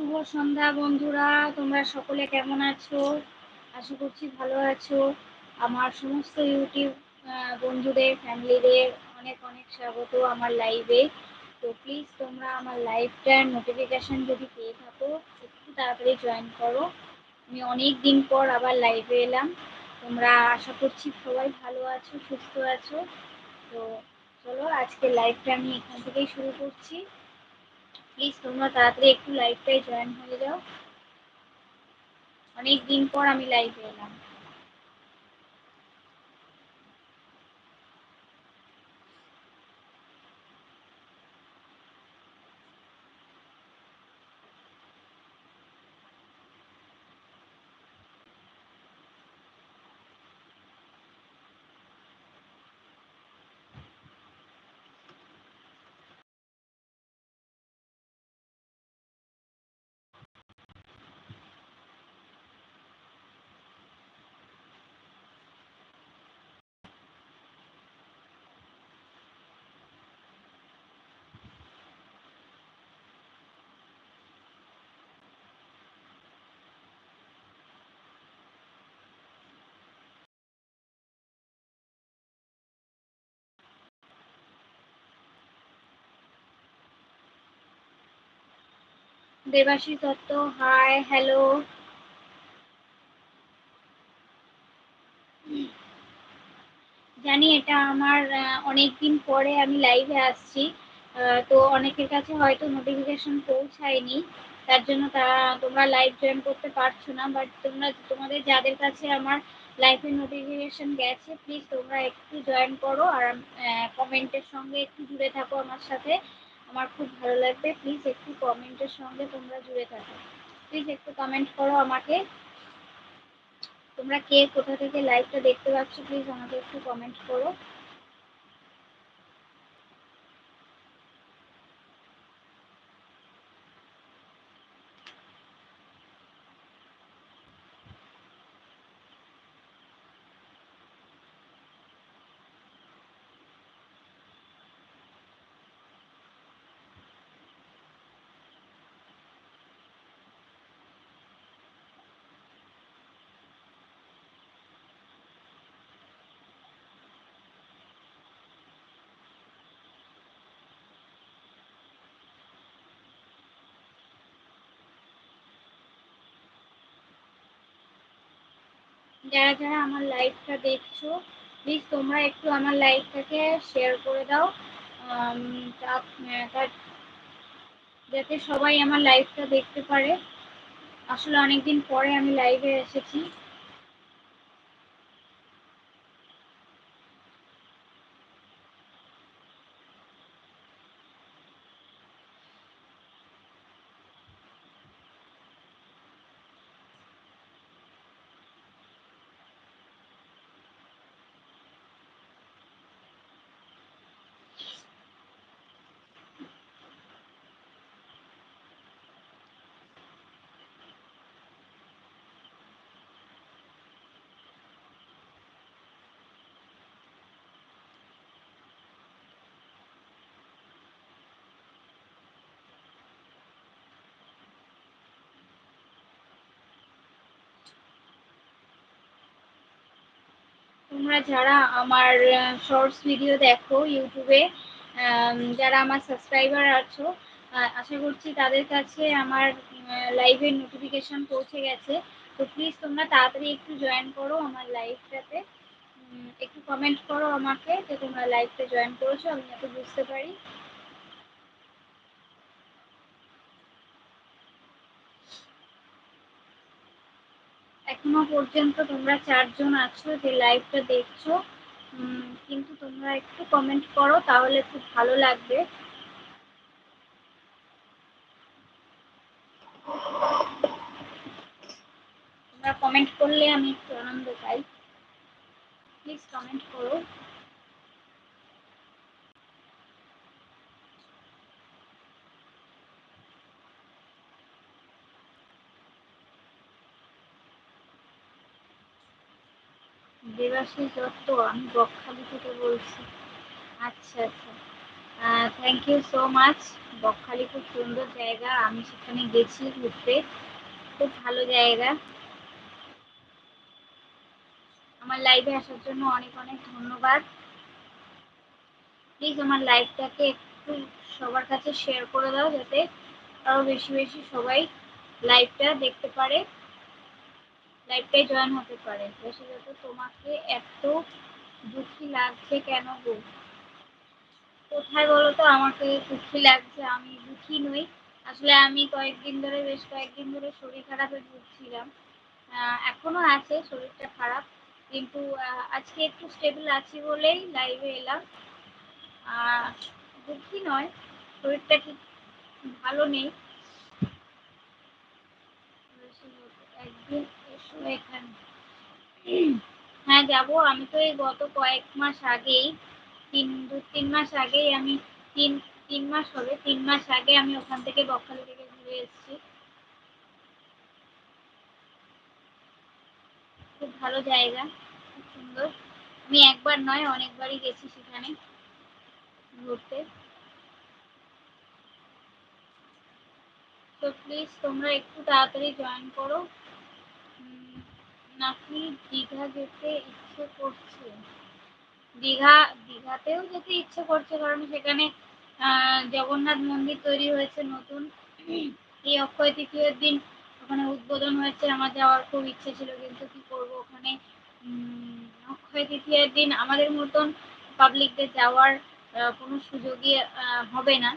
শুভ সন্ধ্যা বন্ধুরা, তোমরা সকলে কেমন আছো? আশা করছি ভালো আছো। আমার সমস্ত ইউটিউব বন্ধুদের, ফ্যামিলিদের অনেক অনেক স্বাগত আমার লাইভে তো প্লিজ তোমরা আমার লাইভটার নোটিফিকেশান যদি পেয়ে থাকো, একটু তাড়াতাড়ি জয়েন করো। আমি অনেক দিন পর আবার লাইভে এলাম। তোমরা আশা করছি সবাই ভালো আছো, সুস্থ আছো। তো চলো আজকে লাইভটা আমি এখান থেকেই শুরু করছি। প্লিজ তোমরা তাড়াতাড়ি একটু লাইভটায় জয়েন হয়ে যাও। অনেক দিন পর আমি লাইভে এলাম। দেবাশী দত্ত হাই হ্যালো জানি এটা আমার অনেক দিন পরে আমি লাইভে আসছি তো অনেকের কাছে হয়তো নোটিফিকেশন পৌঁছায়নি, তার জন্য তারা তোমরা লাইভ জয়েন করতে পারছ না বাট তোমরা, তোমাদের যাদের কাছে আমার লাইভের নোটিফিকেশন গেছে প্লিজ তোমরা একটু জয়েন করো, আর কমেন্টের সঙ্গে একটু জুড়ে থাকো আমার সাথে আমার খুব ভালো লাগবে। প্লিজ একটু কমেন্টের সঙ্গে তোমরা জুড়ে থাকো। প্লিজ একটু কমেন্ট করো আমাকে। তোমরা কে কোথা থেকে লাইভটা দেখতে পাচ্ছ প্লিজ আমাকে একটু কমেন্ট করো। যারা যারা আমার লাইভটা দেখছ প্লিজ তোমরা একটু আমার লাইভটাকে শেয়ার করে দাও। যাতে সবাই আমার লাইভটা দেখতে পারে। আসলে অনেকদিন পরে আমি লাইভে এসেছি। তোমরা যারা আমার শর্টস ভিডিও দেখো ইউটিউবে যারা আমার সাবস্ক্রাইবার আছো আশা করছি তাদের কাছে আমার লাইভের নোটিফিকেশন পৌঁছে গেছে। তো প্লিজ তোমরা তাড়াতাড়ি একটু জয়েন করো আমার লাইভটাতে একটু কমেন্ট করো আমাকে যে তোমরা লাইভটা জয়েন করেছ, আমি যাতে বুঝতে পারি। এখনও পর্যন্ত তোমরা চারজন আছো যে লাইভটা দেখছ কিন্তু তোমরা একটু কমেন্ট করো, তাহলে খুব ভালো লাগবে। তোমরা কমেন্ট করলে আমি একটু আনন্দ পাই। প্লিজ কমেন্ট করো। দেবাশিস দত্ত, আমি বকখালি থেকে বলছি। আচ্ছা আচ্ছা। Thank you so much Bakkhali খুব সুন্দর জায়গা, আমি সেখানে গেছি ঘুরতে। খুব ভালো জায়গা। আমার লাইভে আসার জন্য অনেক অনেক ধন্যবাদ। প্লিজ আমার লাইভটাকে একটু সবার কাছে শেয়ার করে দাও, যাতে আরও বেশি বেশি সবাই লাইভটা দেখতে পারে। লাইভটাই জয়েন হতে পারে। বিশেষত তোমাকে এত দুঃখী লাগছে কেন গো? কোথায় বলো তো আমাকে দুঃখী লাগছে, আমি দুঃখী নই। আসলে আমি কয়েকদিন ধরে, বেশ কয়েকদিন ধরে শরীর খারাপে ভুগছিলাম। এখনও আছে, শরীরটা খারাপ। কিন্তু আজকে একটু স্টেবল আছি বলেই লাইভে এলাম। দুঃখী নয়, শরীরটা ঠিক ভালো নেই। একদিন এখানে। হ্যাঁ যাব। আমি তো এই গত কয়েক মাস আগেই, তিন, দু, তিন মাস আগেই আমি, তিন তিন মাস হবে, তিন মাস আগে আমি ওখান থেকে বকখালি থেকে ঘুরে এসেছি। খুব ভালো জায়গা, খুব সুন্দর। আমি একবার নয়, অনেকবারই গেছি সেখানে ঘুরতে। তো প্লিজ তোমরা একটু তাড়াতাড়ি জয়েন করো। নাকি দীঘা যেতে ইচ্ছে করছে? দীঘা, দীঘাতেও যেতে ইচ্ছে করছে, কারণ সেখানে জগন্নাথ মন্দির তৈরি হয়েছে নতুন। এই অক্ষয় তৃতীয়ের দিন ওখানে উদ্বোধন হয়েছে, আমার যাওয়ার খুব ইচ্ছে ছিল, কিন্তু কি করব ওখানে? অক্ষয় তৃতীয়ের দিন আমাদের মতন পাবলিকদের যাওয়ার কোনো সুযোগই হবে না।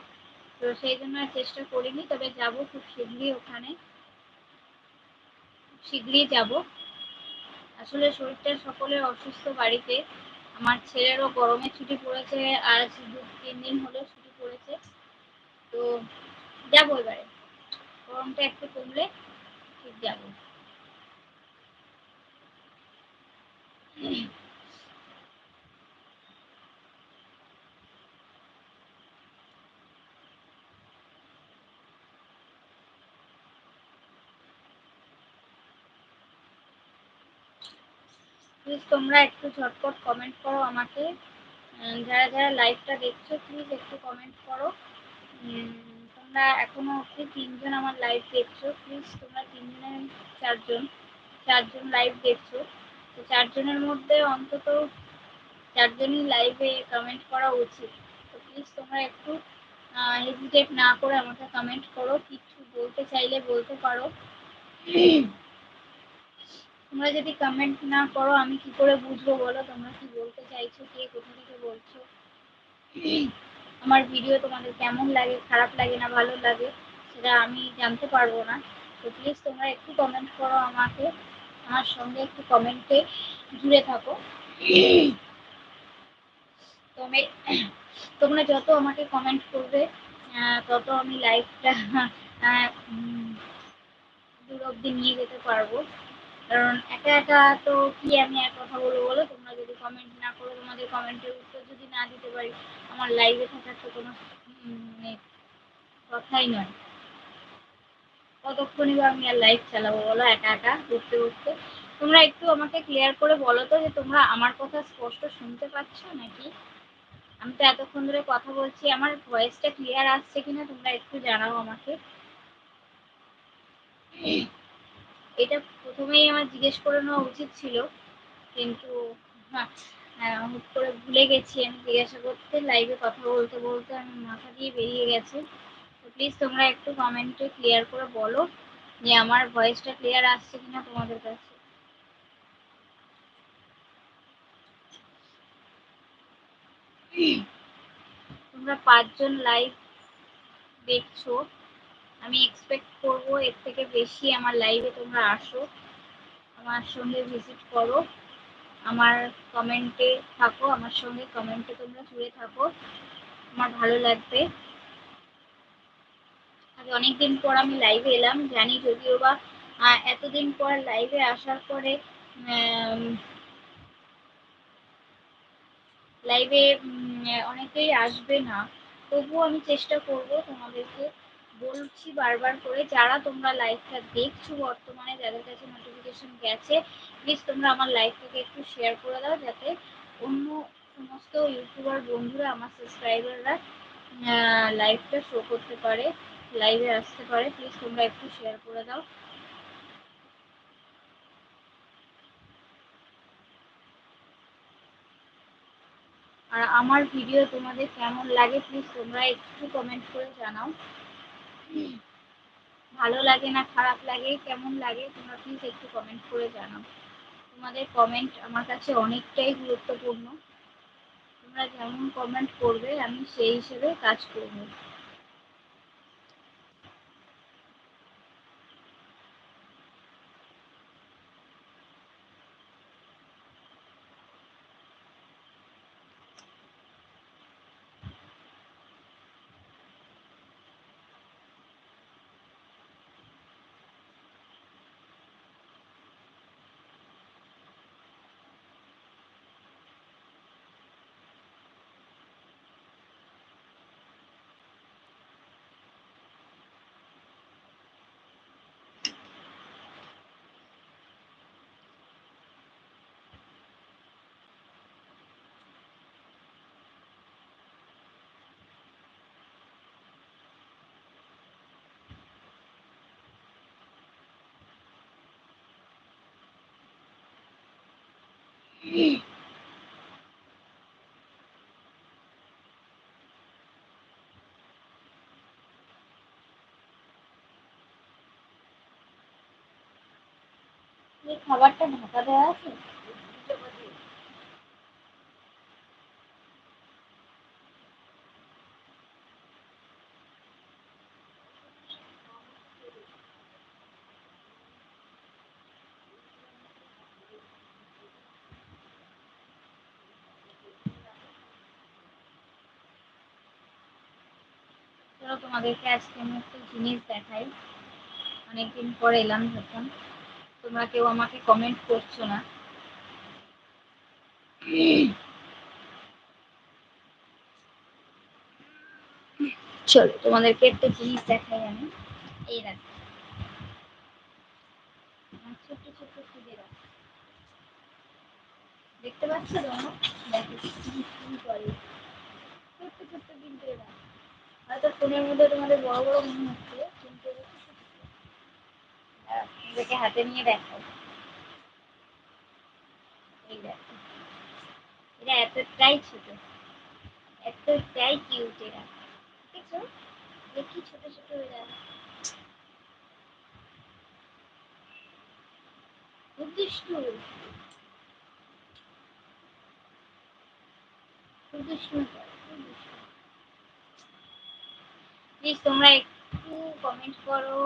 তো সেই জন্য চেষ্টা করিনি, তবে যাব খুব শীঘ্রই ওখানে। শীঘ্রই যাব। আসলে শরীরটা সকলের অসুস্থ বাড়িতে। আমার ছেলেরও গরমে ছুটি পড়েছে, আজ দু তিন দিন হলো ছুটি পড়েছে। তো যাব এবারে। গরমটা একটু কমলে ঠিক যাব। প্লিজ তোমরা একটু ঝটপট কমেন্ট করো আমাকে। যারা যারা লাইভটা দেখছ প্লিজ একটু কমেন্ট করো। তোমরা এখনও অব্দি তিনজন আমার লাইভ দেখছ। প্লিজ তোমরা তিনজনের চারজন চারজন লাইভ দেখছ। তো চারজনের মধ্যে অন্তত চারজনই লাইভে কমেন্ট করা উচিত। তো প্লিজ তোমরা একটু হেজিটেট না করে আমাকে কমেন্ট করো। কিছু বলতে চাইলে বলতে পারো। তোমরা যদি কমেন্ট না করো, আমি কি করে বুঝব বলো? তোমরা কি বলতে চাইছো? কে কোথা থেকে বলছো? আমার ভিডিও তোমাদের কেমন লাগে, খারাপ লাগে না ভালো লাগে, সেটা আমি জানতে পারব না। তো প্লিজ তোমরা একটু কমেন্ট করো আমাকে, আমার সঙ্গে একটু কমেন্টে জুড়ে থাকো। তুমি তোমরা যত আমাকে কমেন্ট করবে তত আমি লাইভটা দূর অব্দি নিয়ে যেতে পারব। কারণ একা একা তো কি আমি আর কথা বলব বলো? তোমরা যদি কমেন্ট না করো, তোমাদের কমেন্টের উত্তর যদি না দিতে পারি, আমার লাইভে থাকার তো কোনো মানে কথাই নয়। কতক্ষণই বা আমি আর লাইভ চালাবো বলো? একা একা ঘুরতে ঘুরতে। তোমরা একটু আমাকে ক্লিয়ার করে বলো তো যে তোমরা আমার কথা স্পষ্ট শুনতে পাচ্ছ নাকি? আমি তো এতক্ষণ ধরে কথা বলছি, আমার ভয়েসটা ক্লিয়ার আসছে কিনা তোমরা একটু জানাও আমাকে। এটা প্রথমেই আমার জিজ্ঞেস করে নেওয়া উচিত ছিল, কিন্তু হ্যাঁ হুট করে ভুলে গেছি আমি জিজ্ঞাসা করতে লাইভে কথা বলতে বলতে আমি মাথা দিয়ে বেরিয়ে গেছে। তো প্লিজ তোমরা একটু কমেন্টে ক্লিয়ার করে বলো যে আমার ভয়েসটা ক্লিয়ার আসছে কিনা তোমাদের কাছে। তোমরা পাঁচজন লাইভ দেখছ। আমি এক্সপেক্ট করব এর থেকে বেশি আমার লাইভে তোমরা আসো। আমার সঙ্গে ভিজিট করো। আমার কমেন্টে থাকো। আমার সঙ্গে কমেন্টে তোমরা জুড়ে থাকো। আমার ভালো লাগবে। আজ অনেকদিন পর আমি লাইভে এলাম। জানি যদিও বা এতদিন পর লাইভে আসার পরে লাইভে অনেকেই আসবে না। তবুও আমি চেষ্টা করব তোমাদেরকে বলছি বারবার করে, যারা তোমরা লাইভটা দেখছ বর্তমানে, যাদের কাছে নোটিফিকেশন গেছে প্লিজ তোমরা আমার লাইভটাকে একটু শেয়ার করে দাও, যাতে অন্য সমস্ত ইউটিউবার বন্ধুরা, আমার সাবস্ক্রাইবাররা লাইভটা শো করতে পারে লাইভে আসতে পারে প্লিজ তোমরা একটু শেয়ার করে দাও। আর আমার ভিডিও তোমাদের কেমন লাগে প্লিজ তোমরা একটু কমেন্ট করে জানাও। ভালো লাগে না, খারাপ লাগে, কেমন লাগে, তোমরা প্লিজ একটু কমেন্ট করে জানাও। তোমাদের কমেন্ট আমার কাছে অনেকটাই গুরুত্বপূর্ণ। তোমরা যেমন কমেন্ট করবে, আমি সেই হিসেবে কাজ করব। খাবারটা ঢাকা দেওয়া আছে তোমাদেরকে আজকে আমি একটা জিনিস দেখাই। অনেকদিন পর এলাম যখন। তোমরা কেউ আমাকে কমেন্ট করছ না। চলো, তোমাদেরকে একটা জিনিস দেখাই আমি। এই দেখো। ছোট্ট ছোট্ট খুদেরা দেখতে পাচ্ছ তোমরা দেখো করে। ছোট্ট ছোট্ট কিন্তু এরা। হয়তো ফোনের মধ্যে তোমাদের বড় বড় মনে হচ্ছে, কিন্তু এদেরকে হাতে নিয়ে দেখো। এই দেখো। এরা এতটাই ছোট, এতটাই কিউট এরা। দেখছ? দেখি ছোট ছোট এরা। দুষ্টু খুব দুষ্টু প্লিজ তোমরা একটু কমেন্ট করো,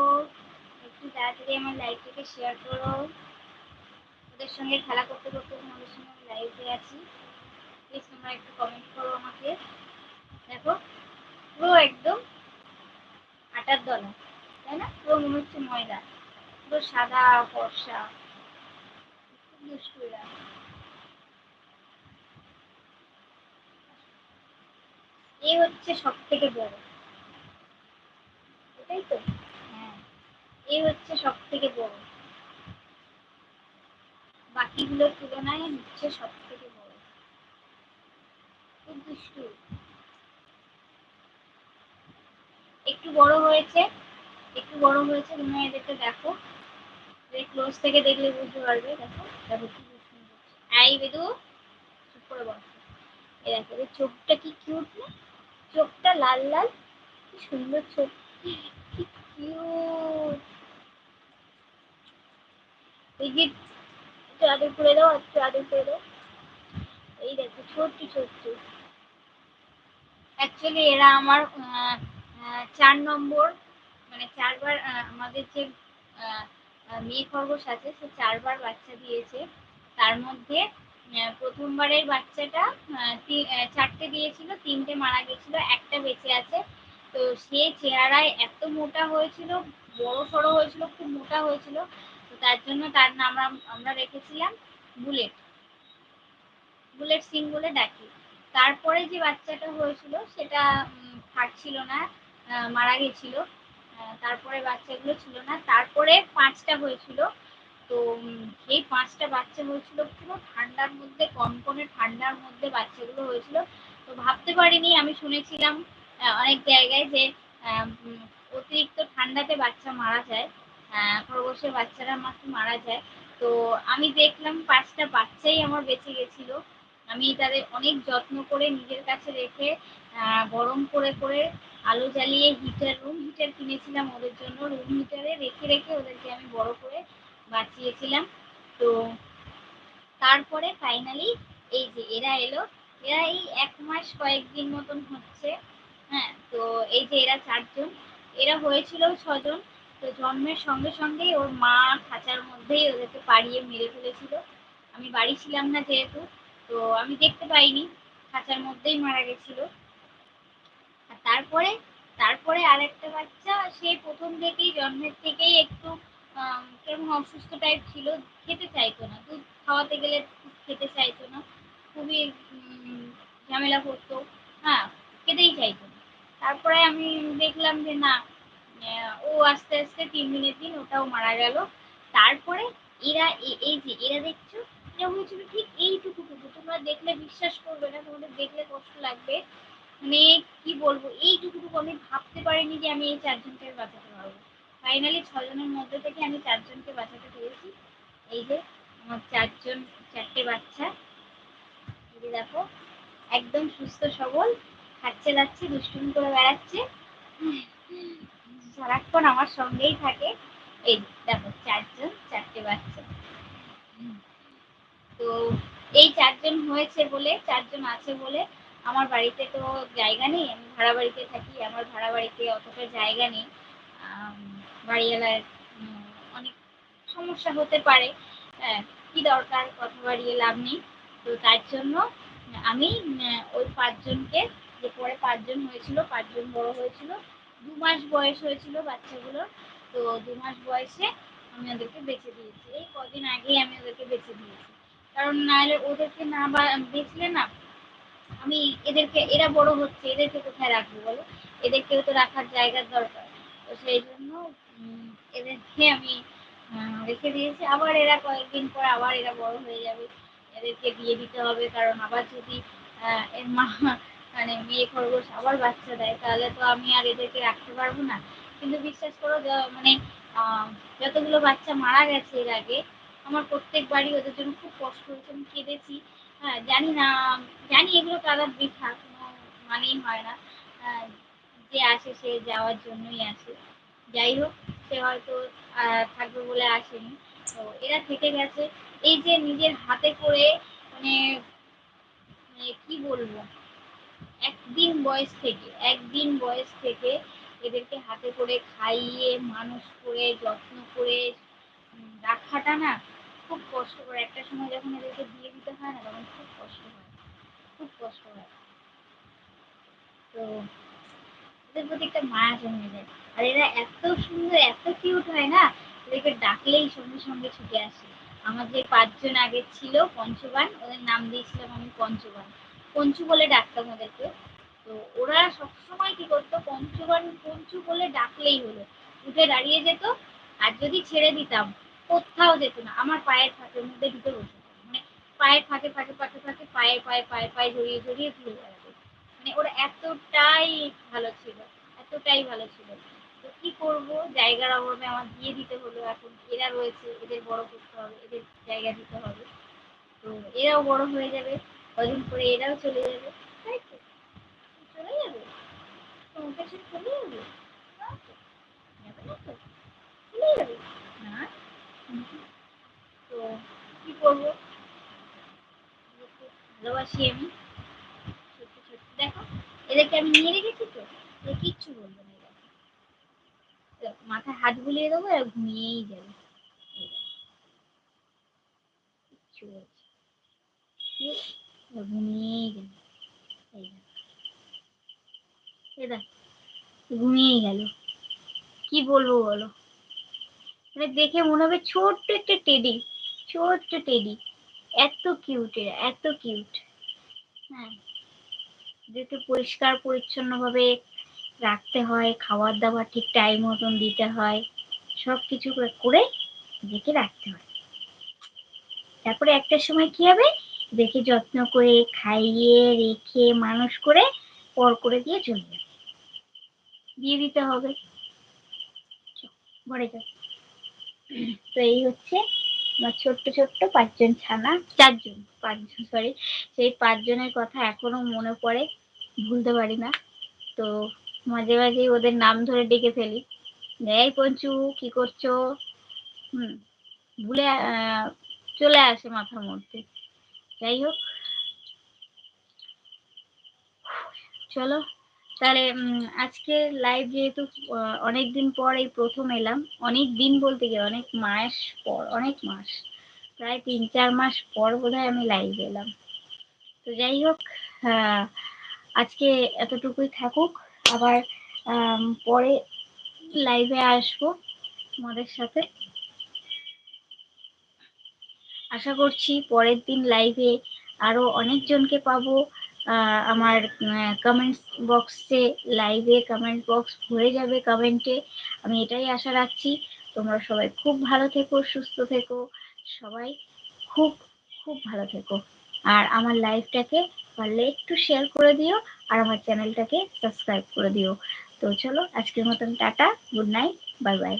একটু তাড়াতাড়ি আমার লাইভটাকে শেয়ার করো। ওদের সঙ্গে খেলা করতে করতে তোমাদের সঙ্গে আমি লাইভে আছি। প্লিজ তোমরা একটু কমেন্ট করো আমাকে। দেখো, পুরো একদম আটার দলা, তাই না? পুরো মনে হচ্ছে ময়দা পুরো সাদা ফর্সা খুব দুষ্টু এরা। এই হচ্ছে সব থেকে বড়। এটাই তো? হ্যাঁ। এই হচ্ছে সব থেকে বড়। বাকিগুলোর তুলনায় হচ্ছে সব থেকে বড়। খুব দুষ্টু। একটু বড় হয়েছে, একটু বড় হয়েছে তুমি এদেরকে দেখো। ক্লোজ থেকে দেখলে বুঝতে পারবে, দেখো। দেখো কি সুন্দর এই বেদু, চুপ করে বসো। এই দেখো চোখটা কি কিউট না? চোখটা লাল লাল। কি সুন্দর চোখ। কিউট করে দাও, একটু আদর করে দাও। এই দেখো, ছোট্ট ছোট্ট। অ্যাকচুয়ালি এরা আমার চার নম্বর। মানে চারবার আমাদের যে মেয়ে খরগোশ আছে, সে চারবার বাচ্চা দিয়েছে। তার মধ্যে প্রথমবারের বাচ্চাটা চারটে দিয়েছিল, তিনটে মারা গেছিল, একটা বেঁচে আছে। তো সে চেহারায় এত মোটা হয়েছিল, বড় সড়ো হয়েছিল, খুব মোটা হয়েছিল, তো তার জন্য তার নাম আমরা রেখেছিলাম বুলেট। বুলেট সিং বলে ডাকি। তারপরে যে বাচ্চাটা হয়েছিল, সেটা ফাটছিল না মারা গেছিল। তারপরে বাচ্চাগুলো ছিল না। তারপরে পাঁচটা হয়েছিল। তো এই পাঁচটা বাচ্চা হয়েছিল পুরো ঠান্ডার মধ্যে, কনকনে ঠান্ডার মধ্যে বাচ্চাগুলো হয়েছিল। তো ভাবতে পারিনি, আমি শুনেছিলাম অনেক জায়গায় যে অতিরিক্ত ঠান্ডাতে বাচ্চা মারা যায়। খরগোশের বাচ্চারা মাত্র মারা যায়। তো আমি দেখলাম পাঁচটা বাচ্চাই আমার বেঁচে গেছিল। আমি তাদের অনেক যত্ন করে নিজের কাছে রেখে গরম করে করে আলো জ্বালিয়ে হিটার রুম হিটার কিনেছিলাম ওদের জন্য। রুম হিটারে রেখে রেখে ওদেরকে আমি বড় করে বাঁচিয়েছিলাম। তো তারপরে ফাইনালি এই যে এরা এলো, এরা এই এক মাস কয়েকদিন মতন হচ্ছে। হ্যাঁ তো এই যে এরা চারজন, এরা হয়েছিল ছজন। তো জন্মের সঙ্গে সঙ্গেই ওর মা খাঁচার মধ্যেই ওদেরকে পাড়িয়ে মেরে ফেলেছিল। আমি বাড়ি ছিলাম না যেহেতু, তো আমি দেখতে পাইনি, খাঁচার মধ্যেই মারা গেছিল। আর তারপরে তারপরে আরেকটা বাচ্চা, সে প্রথম থেকেই, জন্মের থেকেই একটু কেমন অসুস্থ টাইপ ছিল, খেতে চাইতো না। দুধ খাওয়াতে গেলে খেতে চাইতো না, খুবই ঝামেলা করতো হ্যাঁ খেতেই চাইতো না। তারপরে আমি দেখলাম যে না ও আস্তে আস্তে তিন দিনের দিন ওটাও মারা গেল। তারপরে এরা এই যে এরা দেখছ, এরা হয়েছিল ঠিক এইটুকুটুকু তোমরা দেখলে বিশ্বাস করবে না, তোমাদের দেখলে কষ্ট লাগবে। মানে কি বলব এইটুকুটুকু আমি ভাবতে পারিনি যে আমি এই চারজনকে বাঁচাতে পারব। ফাইনালি ছজনের মধ্যে থেকে আমি চারজনকে বাঁচাতে পেরেছি। এই যে আমার চারজন, চারটে বাচ্চা। দেখো, একদম সুস্থ সবল। খাচ্ছে দাচ্ছে, দুষ্টুমি করে বেড়াচ্ছে। সারাক্ষণ আমার সঙ্গেই থাকে। এই দেখো, চারজন, চারটে বাচ্চা। তো এই চারজন হয়েছে বলে, চারজন আছে বলে আমার বাড়িতে তো জায়গা নেই, আমি ভাড়া বাড়িতে থাকি, আমার ভাড়া বাড়িতে অতটা জায়গা নেই। বাড়িওয়ালার অনেক সমস্যা হতে পারে। হ্যাঁ কি দরকার, কথা বাড়িয়ে লাভ নেই। তো তার জন্য আমি ওই পাঁচজনকে যে পরে পাঁচজন হয়েছিল, পাঁচজন বড় হয়েছিল। দু মাস বয়স হয়েছিল বাচ্চাগুলোর তো দু মাস বয়সে আমি ওদেরকে বেঁচে দিয়েছি। এই কদিন আগেই আমি ওদেরকে বেঁচে দিয়েছি। কারণ নাহলে ওদেরকে না বা- বেচলে না, আমি এদেরকে, এরা বড় হচ্ছে, এদেরকে কোথায় রাখব বলো? এদেরকেও তো রাখার জায়গার দরকার। তো সেই জন্য এদেরকে আমি রেখে দিয়েছি। আবার এরা কয়েকদিন পর আবার এরা বড় হয়ে যাবে। এদেরকে দিয়ে দিতে হবে। কারণ আবার যদি এর মা মানে মেয়ে খরগোশ আবার বাচ্চা দেয়, তাহলে তো আমি আর এদেরকে রাখতে পারব না। কিন্তু বিশ্বাস করো মানে যতগুলো বাচ্চা মারা গেছে এর আগে, আমার প্রত্যেকবারই ওদের জন্য খুব কষ্ট হয়েছে, আমি কেঁদেছি। হ্যাঁ জানি না, জানি এগুলো কাদার বৃথা, কোনো মানেই হয় না। যে আসে সে যাওয়ার জন্যই আসে। যাই হোক, সে হয়তো থাকবে বলে আসেনি। তো এরা থেকে গেছে। এই যে নিজের হাতে করে মানে মানে কি বলব? একদিন বয়স থেকে, একদিন বয়স থেকে এদেরকে হাতে করে খাইয়ে, মানুষ করে, যত্ন করে রাখাটা না খুব কষ্ট করে একটা সময় যখন এদেরকে দিয়ে দিতে হয় না, তখন খুব কষ্ট হয়। খুব কষ্ট হয়। তো এদের প্রতি একটা মায়া জন্মে যায়। আর এরা এত সুন্দর, এত কিউট হয় না, এদেরকে ডাকলেই সঙ্গে সঙ্গে ছুটে আসে। আমার যে পাঁচজন আগে ছিল, পঞ্চবান, ওদের নাম দিয়েছিলাম আমি পঞ্চবান। পঞ্চু বলে ডাকতাম ওদেরকে তো ওরা সবসময় কি করতো পঞ্চবান পঞ্চু বলে ডাকলেই হলো। উঠে দাঁড়িয়ে যেত আর যদি ছেড়ে দিতাম, কোথাও যেত না। আমার পায়ের ফাঁকের মধ্যে ঢুকে বসে। মানে পায়ের ফাঁকে ফাঁকে ফাঁকে ফাঁকে পায়ে পায়ে পায়ে পায়ে জড়িয়ে জড়িয়ে ঘুরে বেড়াতো। মানে ওরা এতটাই ভালো ছিল, এতটাই ভালো ছিল। তো কি করব? জায়গার অভাবে আমার দিয়ে দিতে হলো এখন। এরা রয়েছে, এদের বড় করতে হবে, এদের জায়গা দিতে হবে। তো এরাও বড় হয়ে যাবে। কদিন পরে এরাও চলে যাবে, তাই তো? চলে যাবে? তোমার কাছে চলে যাবে? তো? কি করব? ছোট্ট ছোট্ট দেখো, এদেরকে আমি নিয়ে রেখেছি তো কিচ্ছু বলব না মাথায় হাত বুলিয়ে দেবো আর ঘুমিয়েই যাবে। কিচ্ছু বলছে ঘুমিয়েই দেখো দেখো গেল। কি বলব বলো? মানে দেখে মনে হবে ছোট্ট একটা টেডি ছোট্ট টেডি এত কিউট এরা, এত কিউট হ্যাঁ এদেরকে পরিষ্কার পরিচ্ছন্ন ভাবে রাখতে হয় খাবার দাবার ঠিক টাইম মতন দিতে হয় সব কিছু করে এদেরকে রাখতে হয়। তারপরে একটা সময় কি হবে? এদেরকে যত্ন করে খাইয়ে, রেখে, মানুষ করে পর করে দিয়ে চলে যাবে। দিয়ে দিতে হবে। ভরে যাও। তো এই হচ্ছে আমার ছোট্ট ছোট্ট পাঁচজন ছানা, চারজন, পাঁচজন সরি সেই পাঁচজনের কথা এখনও মনে পড়ে, ভুলতে পারি না। তো মাঝে মাঝে ওদের নাম ধরে ডেকে ফেলি। এই পঞ্চু, কি করছ? হুম, ভুলে চলে আসে মাথার মধ্যে। যাই হোক। চলো, তাহলে আজকে লাইভ যেহেতু অনেক দিন পর এই প্রথম এলাম, অনেক দিন বলতে গেলে, অনেক মাস পর, অনেক মাস, প্রায় তিন চার মাস পর বোধহয় আমি লাইভ এলাম। তো যাই হোক আজকে এতটুকুই থাকুক, আবার পরে লাইভে আসব তোমাদের সাথে। আশা করছি পরের দিন লাইভে আরও অনেকজনকে পাবো। আমার কমেন্টস বক্সে লাইভে কমেন্ট বক্স ভরে যাবে কমেন্টে আমি এটাই আশা রাখছি। তোমরা সবাই খুব ভালো থেকো, সুস্থ থেকো। সবাই খুব খুব ভালো থেকো। আর আমার লাইভটাকে পারলে একটু শেয়ার করে দিও আর আমার চ্যানেলটাকে সাবস্ক্রাইব করে দিও। তো চলো, আজকের মতন tata good night bye bye